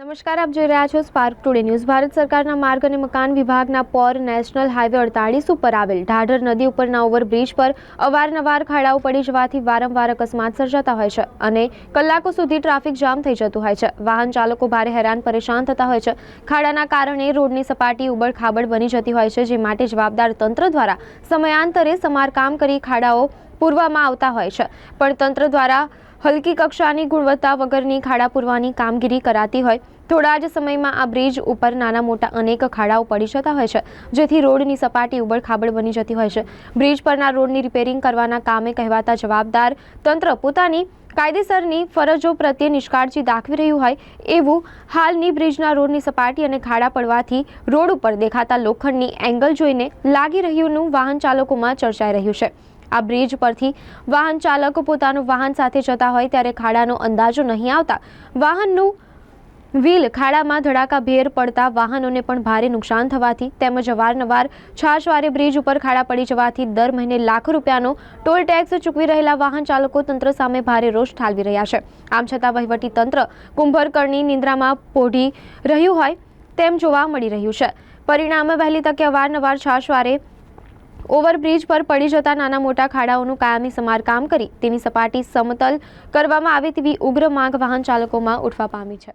નમસ્કાર, આપ જોઈ રહ્યા છો સ્પાર્ક ટુડે ન્યૂઝ ભારત સરકારના માર્ગ અને મકાન વિભાગના પોર નેશનલ હાઈવે અડતાળીસ ઉપર આવેલ. ઢાઢર નદી ઉપરના ઓવરબ્રિજ પર અવારનવાર ખાડાઓ પડી જવાથી વારંવાર અકસ્માત સર્જાતા હોય છે અને કલાકો સુધી ટ્રાફિક જામ થઈ જતું હોય છે. વાહન ચાલકો ભારે હેરાન પરેશાન થતા હોય છે. ખાડાના કારણે રોડની સપાટી ઉબડ બની જતી હોય છે, જે માટે જવાબદાર તંત્ર દ્વારા સમયાંતરે સમારકામ કરી ખાડાઓ પૂરવામાં આવતા હોય છે. પણ તંત્ર દ્વારા હલકી કક્ષાની ગુણવત્તા વગરની ખાડા પૂરવાની કામગીરી કરાતી હોય, થોડા જ સમયમાં આ બ્રિજ ઉપર નાના મોટા અનેક ખાડાઓ પડી જતા હોય છે, જેથી રોડની સપાટી ઉબડખાબડ બની જતી હોય છે. બ્રિજ પરના રોડની રિપેરિંગ કરવાના કામે કહેવાતા જવાબદાર તંત્ર પોતાની કાયદેસરની ફરજો પ્રત્યે નિષ્કાળજી દાખવી રહ્યું હોય, એવું હાલની બ્રિજના રોડની સપાટી અને ખાડા પડવાથી રોડ ઉપર દેખાતા લોખંડની એંગલ જોઈને લાગી રહ્યુંનું વાહન ચાલકોમાં ચર્ચાઈ રહ્યું છે. આ બ્રિજ પરથી વાહન ચાલકો પોતાનું વાહન સાથે જતા હોય ત્યારે ખાડાનો અંદાજો નહીં આવતા. વાહનનું વ્હીલ ખાડામાં ધડાકાભેર પડતા વાહનોને પણ ભારે નુકસાન થવાથી તેમજ અવારનવાર છાશવારે બ્રિજ ઉપર ખાડા પડી જવાથી દર મહિને લાખો રૂપિયાનો ટોલ ટેક્સ ચૂકવી રહેલા વાહન ચાલકો તંત્ર સામે ભારે રોષ ઠાલવી રહ્યા છે. આમ છતાં વહીવટી તંત્ર કુંભરકરની નિંદ્રામાં પોઢી રહ્યું હોય તેમ જોવા મળી રહ્યું છે. પરિણામે વહેલી તકે અવારનવાર છાશવારે ઓવરબ્રિજ પર પડી જતા નાના મોટા ખાડાઓનું કાયમી સમારકામ કરી તેની સપાટી સમતલ કરવામાં આવે તેવી ઉગ્ર માંગ વાહન ચાલકોમાં ઉઠવા પામી છે.